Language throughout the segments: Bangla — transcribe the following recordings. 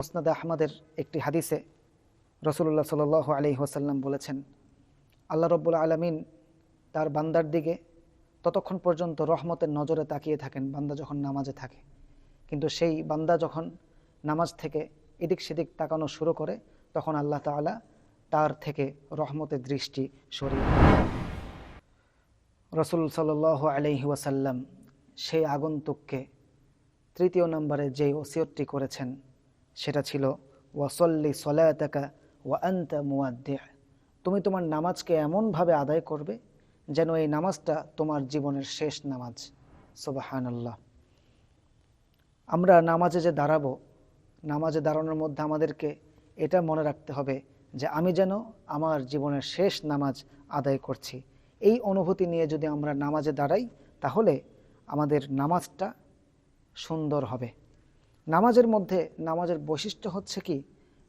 মুসনাদ আহমদের একটি হাদিসে রসুল্লাহ সাল আলি ওসাল্লাম বলেছেন, আল্লাহ রব্বুল আলমিন তার বান্দার দিকে ততক্ষণ পর্যন্ত রহমতের নজরে তাকিয়ে থাকেন, বান্দা যখন নামাজে থাকে কিন্তু সেই বান্দা যখন নামাজ থেকে এদিক সেদিক তাকানো শুরু করে, তখন আল্লাহ তাআলা তার থেকে রহমতের দৃষ্টি সরিয়ে। রসুল সাল আলহি ওয়াসাল্লাম সেই আগন্তুককে তৃতীয় নম্বরে যে ওসিয়তটি করেছেন সেটা ছিল, ওয়াসল্লি সলায়াতাকা ওয়া আন্তা মুয়াদ্দিহ তুমি তোমার নামাজকে এমনভাবে আদায় করবে যেন এই নামাজটা তোমার জীবনের শেষ নামাজ। সোবাহান আল্লাহ আমরা নামাজে যে দাঁড়াবো, নামাজে দাঁড়ানোর মধ্যে আমাদেরকে এটা মনে রাখতে হবে যে আমি যেন আমার জীবনের শেষ নামাজ আদায় করছি। এই অনুভূতি নিয়ে যদি আমরা নামাজে দাঁড়াই, তাহলে আমাদের নামাজটা সুন্দর হবে। নামাজের মধ্যে নামাজের বৈশিষ্ট্য হচ্ছে কি?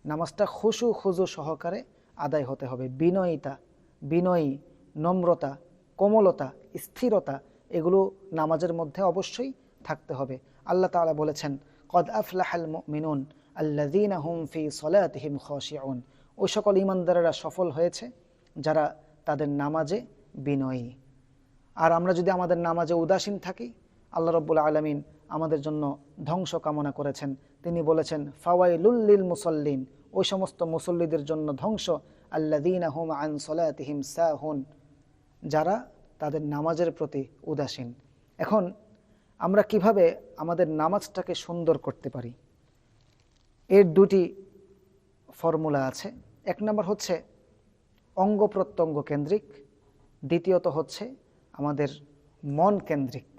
নামাজটা খুশু, খুজু সহকারে আদায় হতে হবে। বিনয়িতা, বিনয়ী, নম্রতা, কোমলতা, স্থিরতা, এগুলো নামাজের মধ্যে অবশ্যই থাকতে হবে। আল্লাহ তাআলা বলেছেন, কদ আফলাহাল মিনুন আল্লাযীনা হুম ফি সলাতিহিম খাশিউন। ওই সকল ইমানদারেরা সফল হয়েছে যারা তাদের নামাজে বিনয়ী। আর আমরা যদি আমাদের নামাজে উদাসীন থাকি, আল্লাহ রব্বুল আলমিন আমাদের জন্য ধ্বংস কামনা করেছেন। তিনি বলেছেন ফাওয়াইলুল্লিল মুসল্লিন, ওই সমস্ত মুসল্লিদের জন্য ধ্বংস আল্লাদিন আহম আন সলাতিহিম সাহুন, যারা তাদের নামাজের প্রতি উদাসীন। এখন আমরা কীভাবে আমাদের নামাজটাকে সুন্দর করতে পারি? এর দুটি ফর্মুলা আছে। এক নম্বর হচ্ছে অঙ্গ প্রত্যঙ্গ কেন্দ্রিক, দ্বিতীয়ত হচ্ছে আমাদের মন কেন্দ্রিক।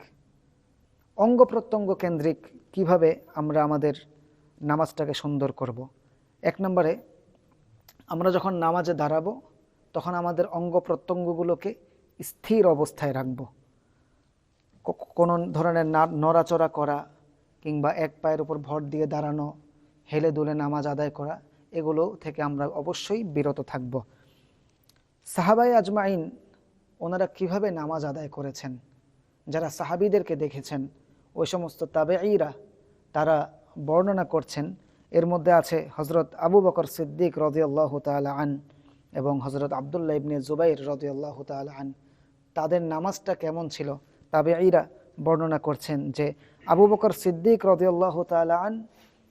অঙ্গ প্রত্যঙ্গ কেন্দ্রিক কীভাবে আমরা আমাদের নামাজটাকে সুন্দর করব। এক নম্বরে, আমরা যখন নামাজে দাঁড়াবো, তখন আমাদের অঙ্গ প্রত্যঙ্গগুলোকে স্থির অবস্থায় রাখব। কোনো ধরনের নড়াচড়া করা কিংবা এক পায়ের উপর ভর দিয়ে দাঁড়ানো, হেলে দুলে নামাজ আদায় করা, এগুলো থেকে আমরা অবশ্যই বিরত থাকব। সাহাবাই আজমাইন ওনারা কীভাবে নামাজ আদায় করেছেন? যারা সাহাবিদেরকে দেখেছেন ওই সমস্ত তাবেঈরা তারা বর্ণনা করছেন। এর মধ্যে আছে হজরত আবু বকর সিদ্দিক রদিয়াল্লাহ তালা আন এবং হজরত আবদুল্লাহ ইবনে জুবাইর রদিয়াল্লাহ তালা আন। তাদের নামাজটা কেমন ছিল? তাবেঈরা বর্ণনা করছেন যে আবু বকর সিদ্দিক রদিয়াল্লাহ তালা আন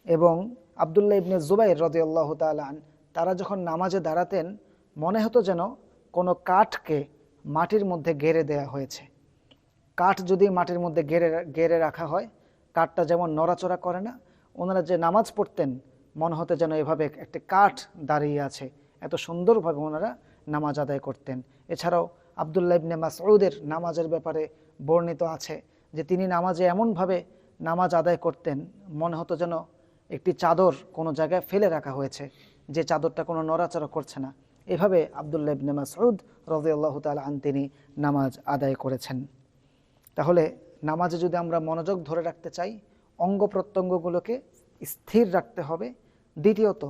এবং আবদুল্লাহ ইবনে জুবাইর রদিয়াল্লাহ তালা আন, তারা যখন নামাজে দাঁড়াতেন, মনে হতো যেন কোনো কাঠকে মাটির মধ্যে গেড়ে দেয়া হয়েছে। কাঠ যদি মাটির মধ্যে গেড়ে গেড়ে রাখা হয়, কাঠটা যেমন নড়াচড়া করে না, ওনারা যে নামাজ পড়তেন, মনে হতে যেন এভাবে একটি কাঠ দাঁড়িয়ে আছে। এত সুন্দরভাবে ওনারা নামাজ আদায় করতেন। এছাড়াও আবদুল্লাহ ইবনে মাসউদের নামাজের ব্যাপারে বর্ণিত আছে যে তিনি নামাজে এমনভাবে নামাজ আদায় করতেন, মনে হতো যেন একটি চাদর কোনো জায়গায় ফেলে রাখা হয়েছে, যে চাদরটা কোনো নড়াচড়া করছে না। এভাবে আবদুল্লাহ ইবনে মাসউদ রাদিয়াল্লাহু তাআলা আন তিনি নামাজ আদায় করেছেন। তাহলে নামাজে যদি আমরা মনোযোগ ধরে রাখতে চাই, অঙ্গ প্রত্যঙ্গগুলোকে স্থির রাখতে হবে। দ্বিতীয়ত,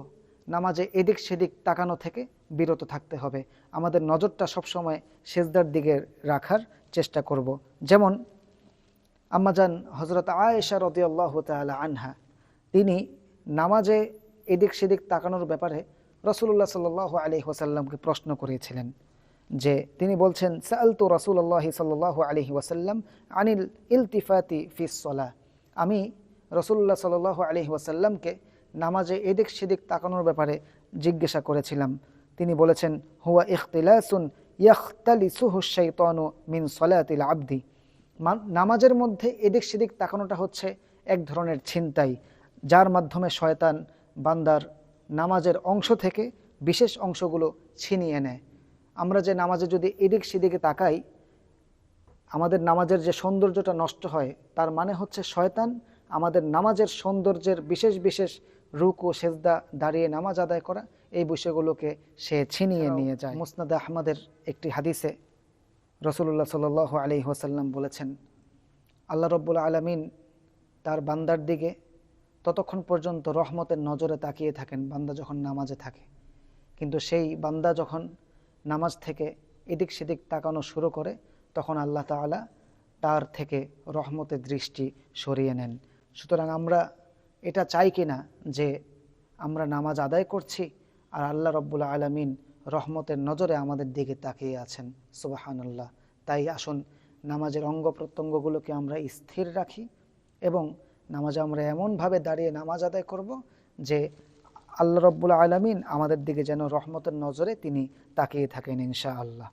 নামাজে এদিক সেদিক তাকানো থেকে বিরত থাকতে হবে। আমাদের নজরটা সবসময় সেজদার দিকে রাখার চেষ্টা করব। যেমন, আম্মাজান হজরত আয়েশা রদিয়াল্লাহ তালা আনহা, তিনি নামাজে এদিক সেদিক তাকানোর ব্যাপারে রসুল্লাহ সাল্লাহ আলি ওসাল্লামকে প্রশ্ন করেছিলেন। যে তিনি বলছেন সালতু রসুল্লাহ সাল্লাহ আলহি ওয়াসাল্লাম আনিল ইলতিফাতি ফিসলা আমি রসুল্লাহ সাল্লাহ আলহি ওয়াসাল্লামকে নামাজে এদিক সেদিক তাকানোর ব্যাপারে জিজ্ঞাসা করেছিলাম। তিনি বলেছেন, হুয়া ইখতিলাসুন ইয়াখতালিসুহু শাইতানু মিন সলাতিল আবদি। নামাজের মধ্যে এদিক সেদিক তাকানোটা হচ্ছে এক ধরনের ছিনতাই, যার মাধ্যমে শয়তান বান্দার নামাজের অংশ থেকে বিশেষ অংশগুলো ছিনিয়ে নেয়। আমরা যে নামাজে যদি এদিক সেদিকে তাকাই আমাদের নামাজের যে সৌন্দর্যটা নষ্ট হয় তার মানে হচ্ছে শয়তান আমাদের নামাজের সৌন্দর্যের বিশেষ বিশেষ রুক ও সেজদা দাঁড়িয়ে নামাজ আদায় করা এই বিষয়গুলোকে সে ছিনিয়ে নিয়ে যায়। মুসনাদ আহমদের একটি হাদিসে রসুল্লাহ সাল আলি ওসাল্লাম বলেছেন আল্লাহ রব্বুল আলমিন তার বান্দার দিকে ততক্ষণ পর্যন্ত রহমতের নজরে তাকিয়ে থাকেন বান্দা যখন নামাজে থাকে। কিন্তু সেই বান্দা যখন নামাজ থেকে এদিক সেদিক তাকানো শুরু করে, তখন আল্লাহ তাআলা তার থেকে রহমতের দৃষ্টি সরিয়ে নেন। সুতরাং আমরা এটা চাই কি না যে আমরা নামাজ আদায় করছি আর আল্লাহ রব্বুল আলমিন রহমতের নজরে আমাদের দিকে তাকিয়ে আছেন। সুবাহান্লাহ তাই আসুন, নামাজের অঙ্গ প্রত্যঙ্গগুলোকে আমরা স্থির রাখি এবং নামাজে আমরা এমনভাবে দাঁড়িয়ে নামাজ আদায় করব যে আল্লাহ রব্বুল আলমিন আমাদের দিকে যেন রহমতের নজরে তিনি তাকিয়ে থাকেন ইনশা আল্লাহ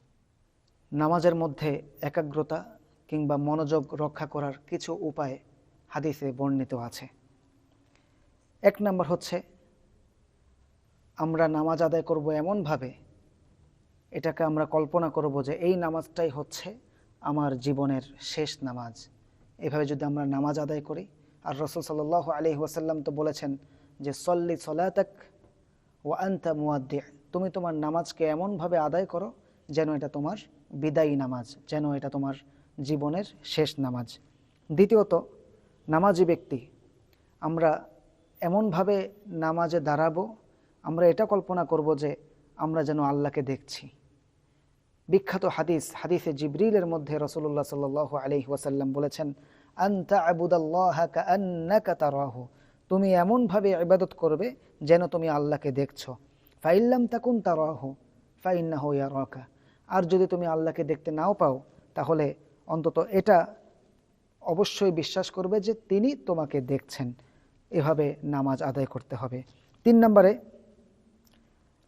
নামাজের মধ্যে একাগ্রতা কিংবা মনোযোগ রক্ষা করার কিছু উপায় হাদিসে বর্ণিত আছে। এক নম্বর হচ্ছে, আমরা নামাজ আদায় করব এমনভাবে, এটাকে আমরা কল্পনা করব যে এই নামাজটাই হচ্ছে আমার জীবনের শেষ নামাজ। এভাবে যদি আমরা নামাজ আদায় করি, আর রসুল সাল আলি ওয়াসাল্লাম তো বলেছেন যে সল্লি সলাতক ও আন্তা মুয়াদ্দে তুমি তোমার নামাজকে এমনভাবে আদায় করো যেন এটা তোমার বিদায়ী নামাজ, যেন এটা তোমার জীবনের শেষ নামাজ। দ্বিতীয়ত, নামাজি ব্যক্তি, আমরা এমনভাবে নামাজে দাঁড়াবো, আমরা এটা কল্পনা করব যে আমরা যেন আল্লাহকে দেখছি। বিখ্যাত হাদিস, হাদিসে জিবরিলের মধ্যে রসুল্লাহ সাল আলি ওয়াসাল্লাম বলেছেন আন্তা আবুদাল্লাহ তারাহু। তুমি এমনভাবে ইবাদত করবে যেন তুমি আল্লাহকে দেখছ। ফাইল্লাম তাকুন তারাহু ফাইন্না হইয়া রকা আর যদি তুমি আল্লাহকে দেখতে নাও পাও, তাহলে অন্তত এটা অবশ্যই বিশ্বাস করবে যে তিনি তোমাকে দেখছেন। এভাবে নামাজ আদায় করতে হবে। তিন নম্বরে,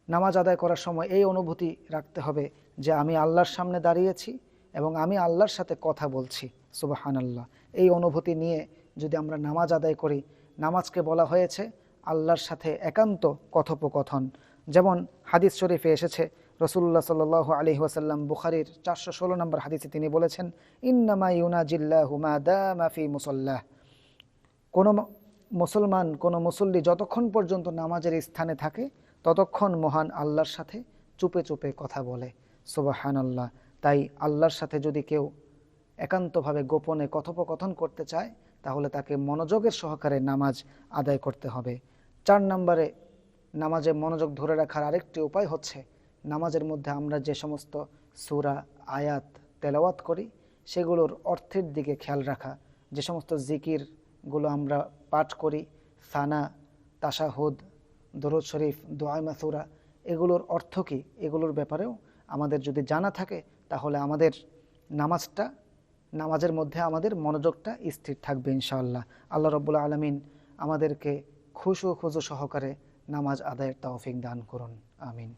নামাজ আদায় করার সময় এই অনুভূতি রাখতে হবে যে আমি আল্লাহর সামনে দাঁড়িয়েছি এবং আমি আল্লাহর সাথে কথা বলছি সুবাহান আল্লাহ এই অনুভূতি নিয়ে যদি আমরা নামাজ আদায় করি নামাজকে বলা হয়েছে আল্লাহর সাথে একান্ত কথোপকথন। যেমন হাদিস শরীফে এসেছে রসুল্লাহ সাল আলি ওয়াসাল্লাম বুখারির চারশো ষোলো নম্বর হাদিসে তিনি বলেছেন, ইন্নামা ইউনাজিল্লাহ মাফি মুসল্লাহ। কোনো মুসলমান, কোনো মুসল্লি যতক্ষণ পর্যন্ত নামাজের স্থানে থাকে, ততক্ষণ মহান আল্লাহর সাথে চুপে চুপে কথা বলে। সুবাহান আল্লাহ তাই আল্লাহর সাথে যদি কেউ একান্তভাবে গোপনে কথোপকথন করতে চায় তাহলে তাকে মনোযোগের সহকারে নামাজ আদায় করতে হবে। চার নম্বরে নামাজে মনোযোগ ধরে রাখার আরেকটি উপায় হচ্ছে, নামাজের মধ্যে আমরা যে সমস্ত সুরা, আয়াত, তেলাওয়াত করি, সেগুলোর অর্থের দিকে খেয়াল রাখা। যে সমস্ত জিকিরগুলো আমরা পাঠ করি, সানা তাসাহুদ দরুদ শরীফ দোয়াই মাসুরা এগুলোর অর্থ কী? এগুলোর ব্যাপারেও আমাদের যদি জানা থাকে, তাহলে আমাদের নামাজটা নামাজের মধ্যে আমাদের মনোযোগটা স্থির থাকবে ইনশাআল্লাহ। আল্লাহ রব্বুল্লা আলমিন আমাদেরকে খুশু খুজু সহকারে নামাজ আদায়ের তৌফিক দান করুন। আমিন।